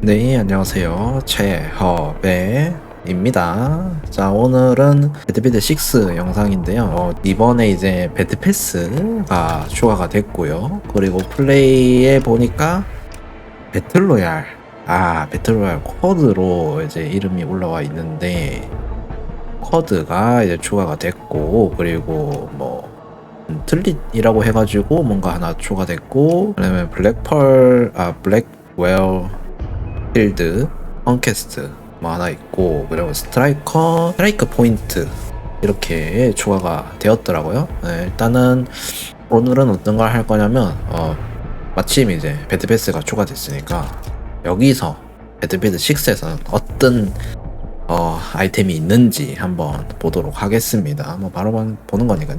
네, 안녕하세요. 최허배 입니다. 자, 오늘은 배틀필드 6 영상인데요. 어, 이번에 이제 배틀패스가 추가가 됐고요. 그리고 플레이에 보니까 배틀로얄, 아, 배틀로얄 쿼드로 이제 이름이 올라와 있는데, 쿼드가 이제 추가가 됐고, 그리고 뭐, 음, 틀릿이라고 해가지고 뭔가 하나 추가됐고, 그다음에 블랙펄, 아, 블랙웰 필드, 펑캐스트 뭐 하나 있고 그리고 스트라이커, 스트라이크 포인트 이렇게 추가가 되었더라고요. 네, 일단은 오늘은 어떤 걸 할 거냐면 어, 마침 이제 배드패스가 추가됐으니까 여기서 배드필드 6에서는 어떤 어, 아이템이 있는지 한번 보도록 하겠습니다. 뭐 바로 보는 거니까요.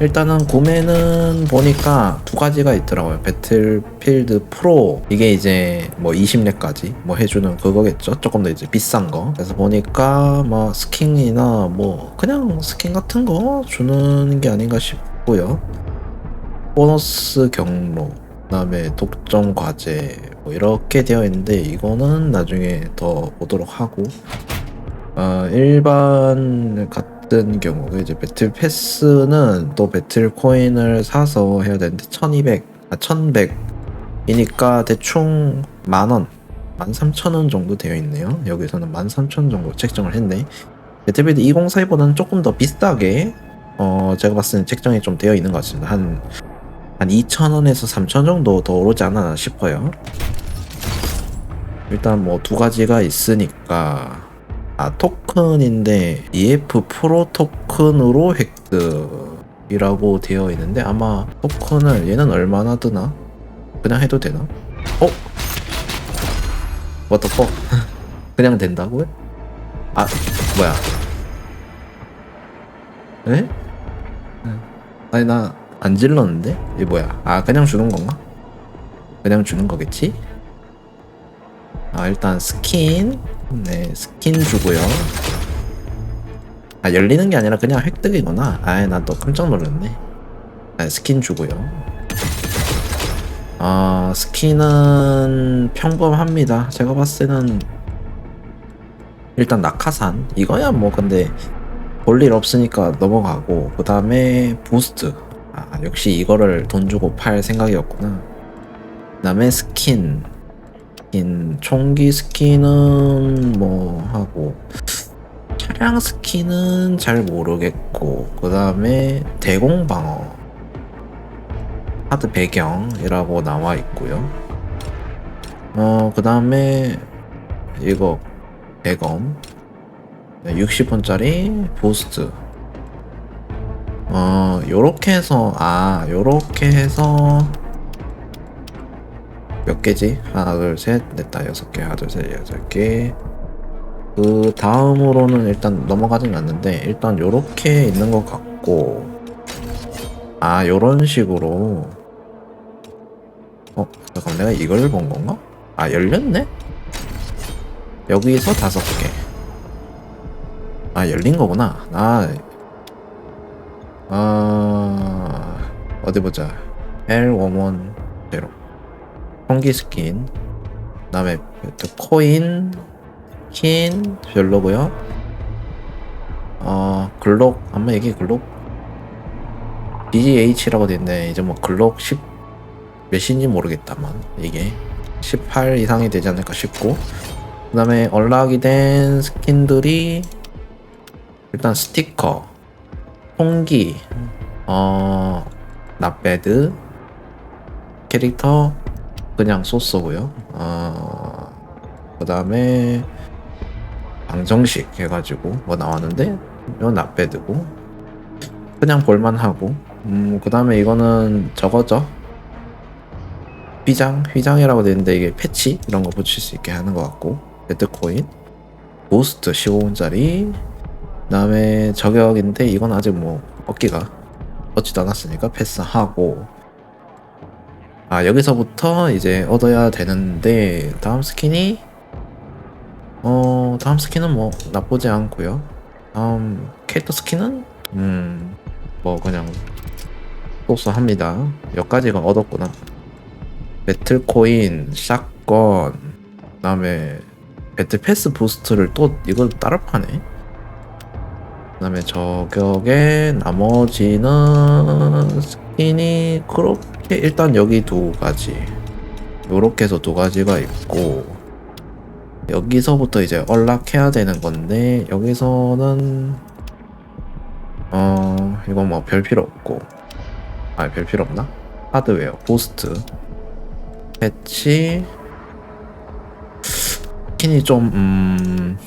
일단은 구매는 보니까 두 가지가 있더라고요. 배틀필드 프로 이게 이제 뭐 20렙까지 뭐 해주는 그거겠죠. 조금 더 이제 비싼 거. 그래서 보니까 뭐 스킨이나 뭐 그냥 스킨 같은 거 주는 게 아닌가 싶고요. 보너스 경로, 그다음에 독점 과제 뭐 이렇게 되어 있는데 이거는 나중에 더 보도록 하고 어, 일반 같은 경우 이제 배틀 패스는 또 배틀 코인을 사서 해야 되는데 1200, 아 1100이니까 대충 만원, 13,000원 정도 되어 있네요. 여기서는 13,000원 정도 책정을 했네. 배틀필드 2042보다는 조금 더 비싸게 어, 제가 봤을 때 책정이 좀 되어 있는 것 같습니다. 한, 한 2,000원에서 3,000원 정도 더 오르지 않나 싶어요. 일단 뭐 두 가지가 있으니까 아 토큰인데 EF 프로 토큰으로 획득이라고 되어 있는데 아마 토큰을 얘는 얼마나 드나? 그냥 해도 되나? 어? What the fuck? 그냥 된다고요? 아 뭐야? 에? 아니 나 안 질렀는데? 이게 뭐야? 아 그냥 주는 건가? 그냥 주는 거겠지? 아 일단 스킨. 네 스킨 주고요. 아 열리는 게 아니라 그냥 획득이구나. 아이 나또 깜짝 놀랐네. 아, 스킨 주고요. 아 스킨은 평범합니다. 제가 봤을 때는 일단 낙하산. 이거야 뭐 근데 볼일 없으니까 넘어가고 그 다음에 부스트. 아 역시 이거를 돈 주고 팔 생각이었구나. 그 다음에 스킨 스킨, 총기 스킨은 뭐 하고 차량 스킨은 잘 모르겠고 그 다음에 대공 방어 하드 배경이라고 나와 있고요. 어 그 다음에 이거 대검 60분짜리 부스트 어 요렇게 해서 아 요렇게 해서 몇 개지? 하나, 둘, 셋, 넷 다 여섯 개, 하나, 둘, 셋, 여섯 개. 그 다음으로는 일단 넘어가진 않는데 일단 요렇게 있는 것 같고 아 요런 식으로 어 잠깐 내가 이걸 본 건가? 아 열렸네? 여기서 다섯 개 아 열린 거구나 아, 아 어디 보자 L11 총기 스킨. 그 다음에 또 코인 킨 별로고요. 어 글록 한번 얘기해 글록? BGH라고 돼있네. 이제 뭐 글록 10 몇인지 모르겠다만 이게 18 이상이 되지 않을까 싶고. 그 다음에 언락이 된 스킨들이 일단 스티커 총기 어 납배드 캐릭터 그냥 소스고요. 어, 그 다음에 방정식 해가지고 뭐 나왔는데 이건 나빼드고 그냥 볼만하고 음, 그 다음에 이거는 저거죠. 휘장? 휘장이라고 되는데 이게 패치 이런 거 붙일 수 있게 하는 것 같고 배트코인 고스트 15원짜리 그 다음에 저격인데 이건 아직 뭐 얻기가 얻지도 않았으니까 패스하고 아 여기서부터 이제 얻어야 되는데 다음 스킨이? 어 다음 스킨은 뭐 나쁘지 않고요. 다음 캐릭터 스킨은? 음 뭐 그냥 소소합니다. 여기까지가 얻었구나. 배틀코인 샷건 그 다음에 배틀패스 부스트를 또 이걸 따로 파네. 그 다음에 저격에 나머지는 스킨이 그렇게 일단 여기 두 가지 요렇게 해서 두 가지가 있고 여기서부터 이제 언락해야 되는 건데 여기서는 어 이건 뭐 별 필요 없고 아 별 필요 없나? 하드웨어 보스트 패치 스킨이 좀 음...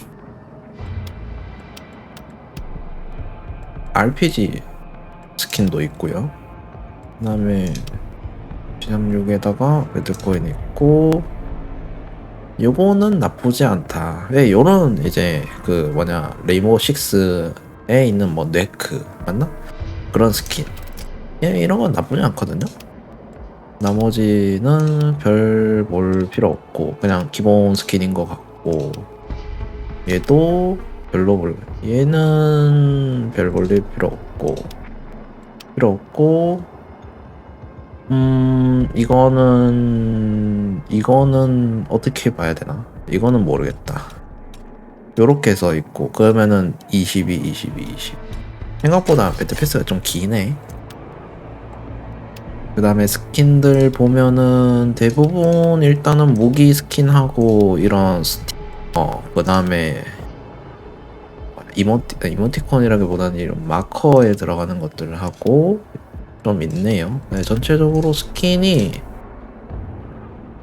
RPG 스킨도 있고요. 그 다음에 P36에다가 레드코인 있고 요거는 나쁘지 않다. 왜 요런 이제 그 뭐냐 레이모 6에 있는 뭐 네크 맞나? 그런 스킨. 예, 이런 건 나쁘지 않거든요. 나머지는 별 볼 필요 없고 그냥 기본 스킨인 것 같고 얘도 별로 볼 얘는 별 볼일 필요 없고 필요 없고 음 이거는 이거는 어떻게 봐야 되나? 이거는 모르겠다. 요렇게 써 있고 그러면은 22 22 20 생각보다 배틀 패스가 좀 기네. 그 다음에 스킨들 보면은 대부분 일단은 무기 스킨하고 이런 스티커 그 다음에 이모티, 이모티콘이라기보다는 이런 마커에 들어가는 것들을 하고 좀 있네요. 네, 전체적으로 스킨이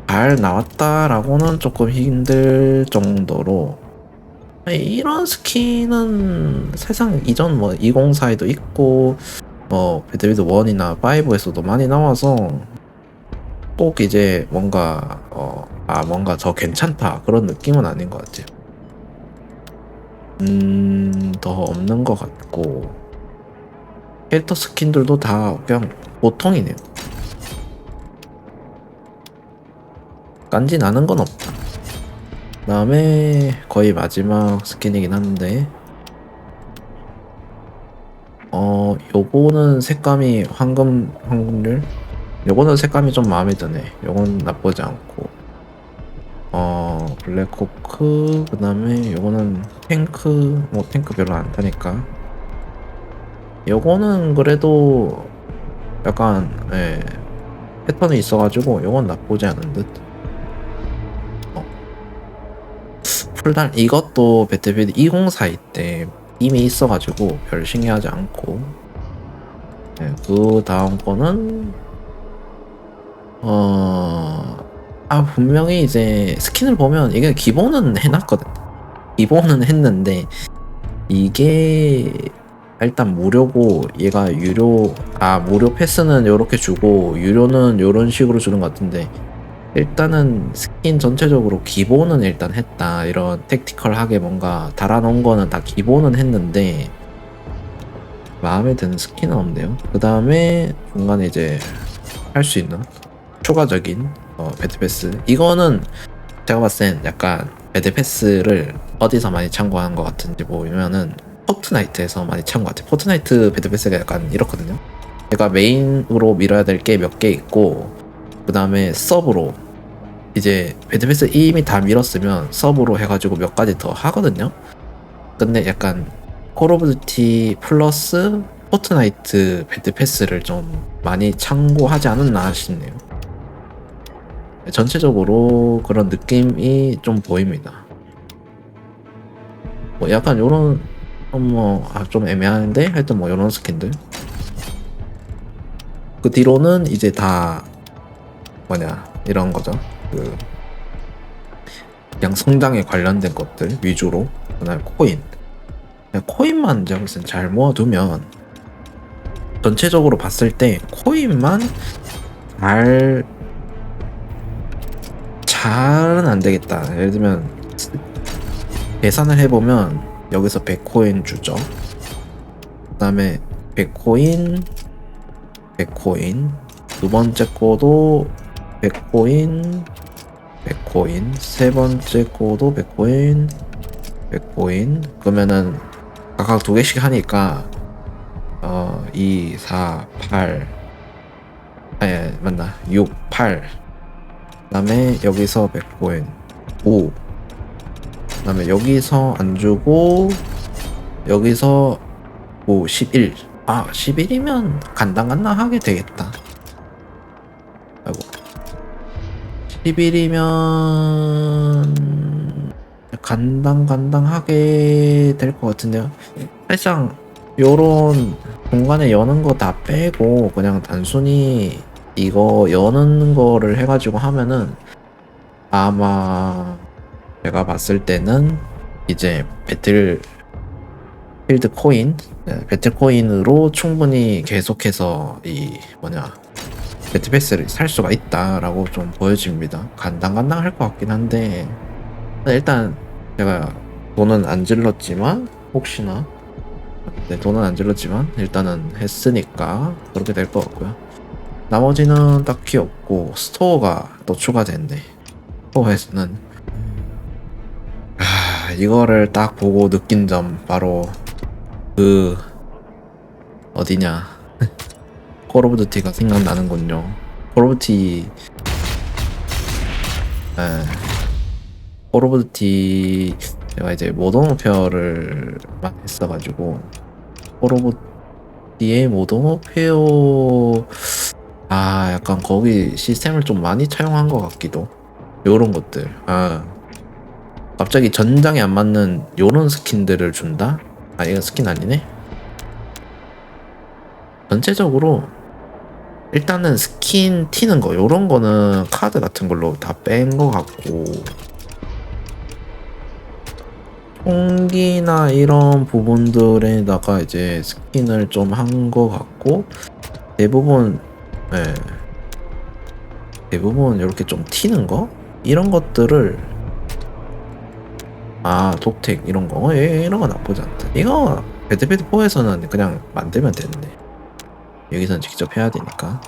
잘 나왔다라고는 조금 힘들 정도로. 아니, 이런 스킨은 세상 이전 뭐 204에도 있고 뭐 배틀필드 1이나 5에서도 많이 나와서 꼭 이제 뭔가 어, 아 뭔가 더 괜찮다 그런 느낌은 아닌 것 같아요. 음, 더 없는 것 같고 캐릭터 스킨들도 다 그냥 보통이네요. 깐지 나는 건 없다. 그 다음에 거의 마지막 스킨이긴 한데 어, 요거는 색감이 황금, 황금률? 요거는 색감이 좀 마음에 드네. 요건 나쁘지 않고. 어, 블랙호크, 그 다음에 요거는 탱크, 뭐 탱크 별로 안 타니까. 요거는 그래도 약간, 예, 패턴이 있어가지고 요건 나쁘지 않은 듯. 어. 풀단, 이것도 배틀필드 2042 때 이미 있어가지고 별 신기하지 않고 네, 그 다음 거는 어... 아 분명히 이제 스킨을 보면 이게 기본은 해놨거든 기본은 했는데 이게 일단 무료고 얘가 유료 아 무료 패스는 이렇게 주고 유료는 이런 식으로 주는 것 같은데 일단은 스킨 전체적으로 기본은 일단 했다. 이런 택티컬하게 뭔가 달아놓은 거는 다 기본은 했는데 마음에 드는 스킨은 없네요. 그 다음에 중간에 이제 할 수 있는 추가적인 어, 배트패스 이거는 제가 봤을 땐 약간 배트패스를 어디서 많이 참고한 것 같은지 보면은 포트나이트에서 많이 참고 같아요. 포트나이트 배트패스가 약간 이렇거든요. 제가 메인으로 밀어야 될 게 몇 개 있고 그 다음에 서브로 이제 배드패스 이미 다 밀었으면 서브로 해가지고 몇 가지 더 하거든요. 근데 약간 콜 오브 듀티 플러스 포트나이트 배드패스를 좀 많이 참고하지 않았나 싶네요. 전체적으로 그런 느낌이 좀 보입니다. 뭐 약간 요런 뭐좀 애매한데 하여튼 뭐 요런 스킨들 그 뒤로는 이제 다 뭐냐 이런 거죠. 그 그냥 성장에 관련된 것들 위주로 그다음에 코인 그냥 코인만 제가 잘 모아두면 전체적으로 봤을 때 코인만 잘 잘은 안 되겠다. 예를 들면 계산을 해보면 여기서 100코인 주죠. 그 다음에 100코인 100코인. 두 번째 거도 100코인 100코인. 세 번째 거도 100코인 100코인. 그러면은 각각 두 개씩 하니까 어 2, 4, 8 아니 맞나. 6, 8 그 다음에 여기서 100코인. 5 그 다음에 여기서 안 주고 여기서 5 11 아 11이면 간당간당 하게 되겠다. 아이고 11이면 간당간당하게 될 것 같은데요. 사실상 요런 공간에 여는 거 다 빼고 그냥 단순히 이거 여는 거를 해가지고 하면은 아마 제가 봤을 때는 이제 배틀 필드 코인 네, 배틀 코인으로 충분히 계속해서 이 뭐냐 배틀 패스를 살 수가 있다라고 좀 보여집니다 간당간당할 것 같긴 한데 일단 제가 돈은 안 질렀지만 혹시나 네, 돈은 안 질렀지만 일단은 했으니까 그렇게 될 것 같고요. 나머지는 딱히 없고 스토어가 또 추가됐네. 스토어에서는 아, 이거를 딱 보고 느낀 점 바로 그 어디냐. 콜 오브 듀티가 생각나는군요. 콜 오브 듀티 에, 콜 오브 듀티 제가 이제 모던 오페어를 만 했어가지고 콜 오브 듀티의 모던 오페어 아 약간 거기 시스템을 좀 많이 차용한 것 같기도. 요런 것들. 아 갑자기 전장에 안 맞는 요런 스킨들을 준다? 아 이건 스킨 아니네? 전체적으로 일단은 스킨 튀는 거 요런 거는 카드 같은 걸로 다뺀것 같고 총기나 이런 부분들에다가 이제 스킨을 좀한것 같고 대부분 예 대부분 이렇게 좀 튀는 거 이런 것들을 아 독택 이런 거? 예, 이런 거 나쁘지 않다. 이거 배틀필드 4에서는 그냥 만들면 되는데. 여기서는 직접 해야 되니까.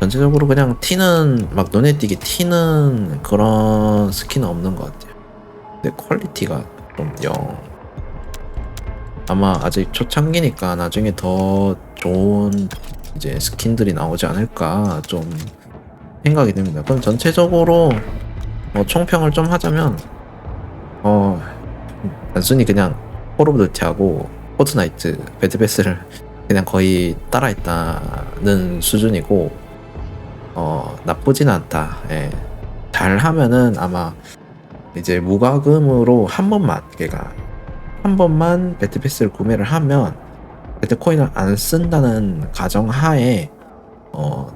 전체적으로 그냥 튀는 막 눈에 띄게 튀는 그런 스킨은 없는 것 같아요. 근데 퀄리티가 좀 영. 아마 아직 초창기니까 나중에 더 좋은 이제 스킨들이 나오지 않을까 좀 생각이 듭니다. 그럼 전체적으로 뭐 총평을 좀 하자면 어 단순히 그냥 콜 오브 듀티하고 포트나이트 배드패스를 그냥 거의 따라했다는 수준이고 어 나쁘진 않다. 예. 잘 하면은 아마 이제 무과금으로 한 번만 걔가 한 번만 배틀패스를 구매를 하면 배틀코인을 안 쓴다는 가정 하에 어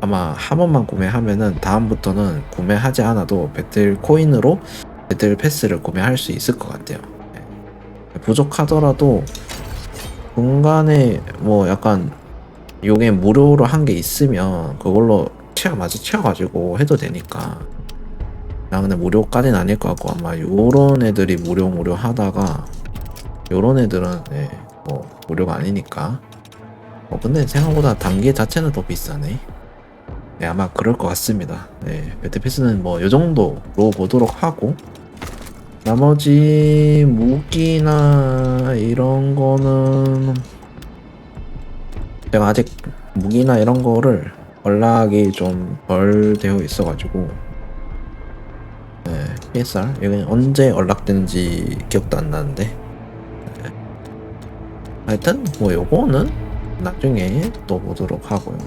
아마 한 번만 구매하면은 다음부터는 구매하지 않아도 배틀코인으로 배틀 패스를 구매할 수 있을 것 같아요. 예. 부족하더라도 중간에 뭐 약간 요게 무료로 한 게 있으면 그걸로 채워 마저 채워가지고 해도 되니까. 나 근데 무료까지는 아닐 것 같고 아마 요런 애들이 무료 무료 하다가 요런 애들은 예, 뭐 무료가 아니니까. 어 근데 생각보다 단계 자체는 더 비싸네. 네, 아마 그럴 것 같습니다. 네, 배틀 패스는 뭐 요정도로 보도록 하고 나머지 무기나 이런 거는 제가 아직 무기나 이런 거를 연락이 좀 덜 되어 있어가지고 네, PSR 이건 언제 연락되는지 기억도 안 나는데. 네. 하여튼 뭐 요거는 나중에 또 보도록 하고요.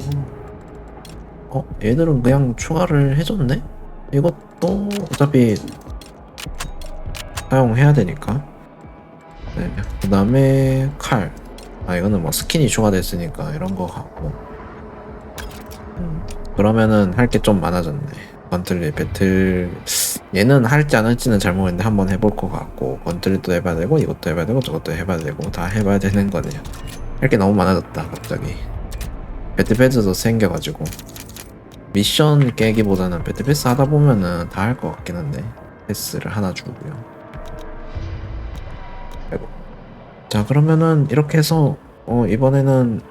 어 얘들은 그냥 추가를 해줬네? 이것도 어차피 사용해야 되니까. 네, 그 다음에 칼. 아 이거는 뭐 스킨이 추가됐으니까 이런 거 같고. 음, 그러면은 할 게 좀 많아졌네. 건틀리 배틀. 얘는 할지 안 할지는 잘 모르겠는데 한번 해볼 것 같고 건틀리도 해봐야 되고 이것도 해봐야 되고 저것도 해봐야 되고 다 해봐야 되는 거네요. 할 게 너무 많아졌다 갑자기. 배틀패스도 생겨가지고. 미션 깨기보다는 배틀패스 하다 보면은 다 할 것 같긴 한데 패스를 하나 주고요 자 그러면은 이렇게 해서 어, 이번에는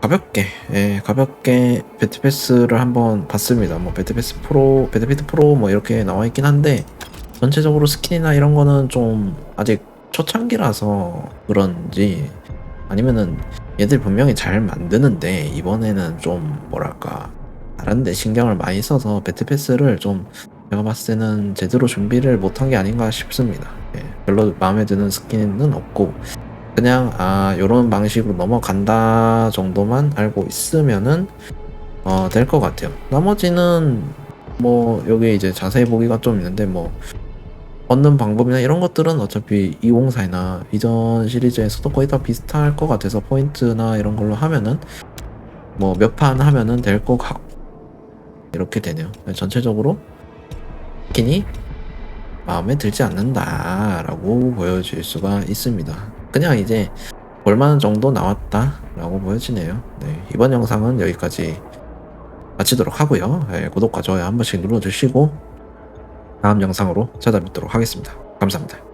가볍게 예, 가볍게 배틀패스를 한번 봤습니다. 뭐 배틀패스 프로, 배틀피트 프로 뭐 이렇게 나와 있긴 한데 전체적으로 스킨이나 이런 거는 좀 아직 초창기라서 그런지 아니면은 얘들 분명히 잘 만드는데 이번에는 좀 뭐랄까 다른데 신경을 많이 써서 배틀패스를 좀 제가 봤을 때는 제대로 준비를 못한 게 아닌가 싶습니다. 예, 별로 마음에 드는 스킨은 없고 그냥 아 요런 방식으로 넘어간다 정도만 알고 있으면은 어, 될 것 같아요. 나머지는 뭐 여기 이제 자세히 보기가 좀 있는데 뭐 얻는 방법이나 이런 것들은 어차피 204나 이전 시리즈에서도 거의 다 비슷할 것 같아서 포인트나 이런 걸로 하면은 뭐 몇 판 하면은 될 것 같고 이렇게 되네요. 전체적으로 스킨이 마음에 들지 않는다라고 보여질 수가 있습니다. 그냥 이제 볼만한 정도 나왔다라고 보여지네요. 네, 이번 영상은 여기까지 마치도록 하고요. 네, 구독과 좋아요 한 번씩 눌러주시고 다음 영상으로 찾아뵙도록 하겠습니다. 감사합니다.